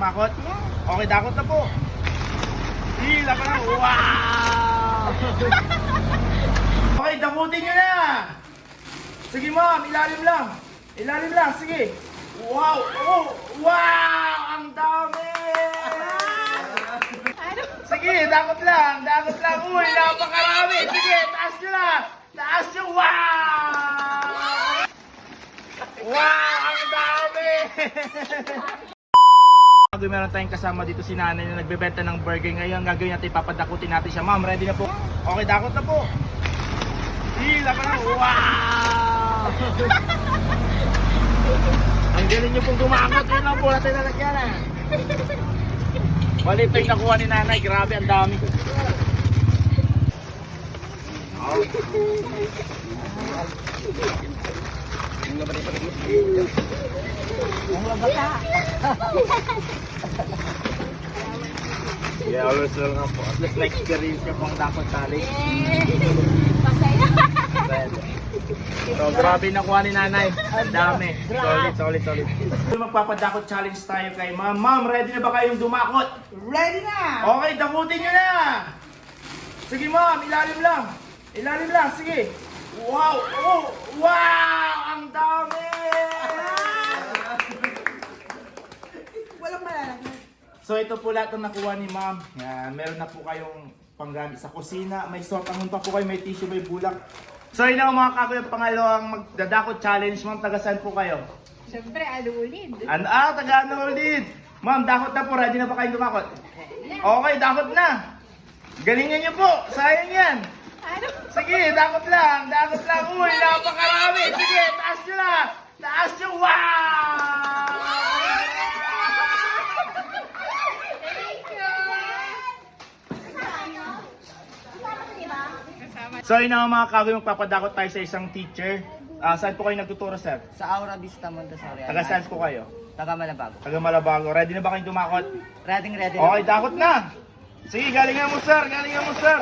dumakot? Okay, dakot na po. Hila ka lang. Wow! okay, dakutin nyo na. Sige ma'am, ilalim lang. Ilalim lang, sige. Wow! Oh! Wow! Ang dami! Sige, dakot lang, dakot lang. Uy, napakarami. Sige, taas nyo na. Taas nyo. Wow! Wow! Ang dami! Gagawin meron tayong kasama dito si nanay na nagbebenta ng burger ngayon. Gagawin natin, papadakutin natin siya. Ma'am, ready na po? Okay, dakot na po. Hila ka lang. Wow! Ang galing niyo pong dumakot. Yun lang po natin nalagyan ah. Bali ito yung nakuha ni nanay. Grabe, ang dami. Yeah, always welcome po. At least na-experience niyo pong dakot challenge. Masaya. So, grabe nakuha ni nanay. Ang dami. Solid, solid, solid. Magpapadakot challenge tayo kay ma'am. Ma'am, ready na ba kayong dumakot? Ready na! Okay, dakutin nyo na! Sige ma'am, ilalim lang. Ilalim lang, sige. Wow! Oh! Wow! Ang dami! Walang malalagyan. So ito po lahat ng nakuha ni ma'am. Yan, meron na po kayong panggamit sa kusina. May sotangon pa po kayo, may tissue, may bulak. So yun na mga kakuya, pangalawang magdadakot challenge. Ma'am, taga saan po kayo? Siyempre, alulid. An ah, taga ano ulit? Ma'am, dakot na po. Ready na ba kayong dumakot? Okay, dakot na. Galingan niyo po. Sayang yan. Ano? Sige, dakot lang. Dakot lang. Uy, napakarami. Sige, taas nyo na. Taas nyo. Wow! So yun na mga kagawin, magpapadakot tayo sa isang teacher. Ah, saan po kayo nagtuturo, sir? Sa Aura Vista Montessori. Taga saan po kayo? Taga Malabago. Taga Malabago. Ready na ba kayong dumakot? Ready, ready. Okay, dakot na. Sige, galingan mo, sir. Galingan mo, sir.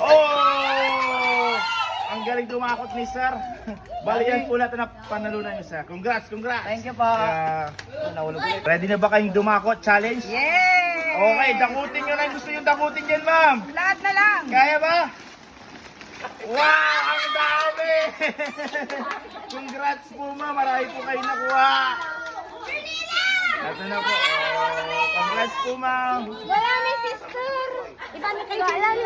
Oh! Ang galing dumakot ni sir. Bali yan po lahat na panalunan niyo, sir. Congrats, congrats. Thank you po. Yeah. Nahulog ulit. Ready na ba kayong dumakot? Challenge? Yay! Okay, dakutin nyo na yung gusto yung dakutin yan, ma'am. Lahat na lang! Kaya ba? Wow! Ang dami! Congrats po, ma'am. Marami po kayo nakuha. Ito na po. Oh, congrats po, ma'am. Wala, sister. Iba na kayo. Wala.